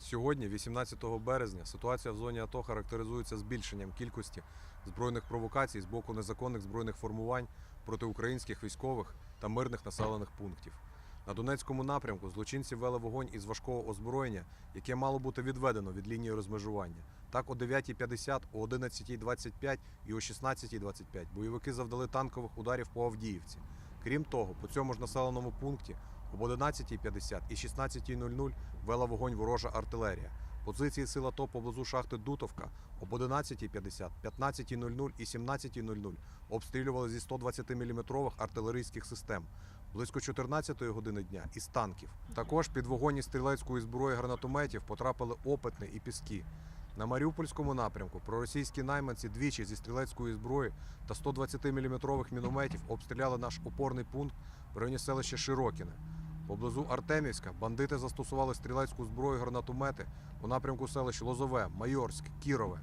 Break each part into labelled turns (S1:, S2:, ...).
S1: Сьогодні, 18 березня, ситуація в зоні АТО характеризується збільшенням кількості збройних провокацій з боку незаконних збройних формувань проти українських військових та мирних населених пунктів. На Донецькому напрямку злочинці вели вогонь із важкого озброєння, яке мало бути відведено від лінії розмежування. Так, о 9.50, о 11.25 і о 16.25 бойовики завдали танкових ударів по Авдіївці. Крім того, по цьому ж населеному пункті об 11.50 і 16.00 вела вогонь ворожа артилерія. Позиції сил АТО поблизу шахти Дутовка об 11.50, 15.00 і 17.00 обстрілювали зі 120 мм артилерійських систем. Близько 14-ї години дня із танків. Також під вогонь стрілецької зброї гранатометів потрапили опитне і піски. На Маріупольському напрямку проросійські найманці двічі зі стрілецької зброї та 120 мм мінометів обстріляли наш опорний пункт в районі селища Широкіне. Поблизу Артемівська бандити застосували стрілецьку зброю гранатомети у напрямку селищ Лозове, Майорськ, Кірове.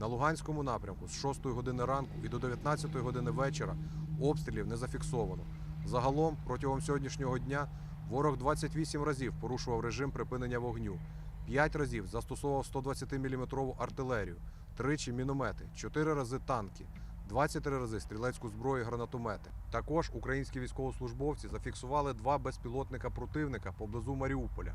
S1: На Луганському напрямку з 6 години ранку і до 19 години вечора обстрілів не зафіксовано. Загалом протягом сьогоднішнього дня ворог 28 разів порушував режим припинення вогню, 5 разів застосовував 120 мм артилерію, тричі міномети, 4 рази танки, 23 рази стрілецьку зброю і гранатомети. Також українські військовослужбовці зафіксували два безпілотника противника поблизу Маріуполя.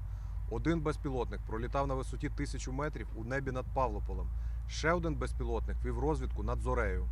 S1: Один безпілотник пролітав на висоті тисячу метрів у небі над Павлополем. Ще один безпілотник вів розвідку над Зорею.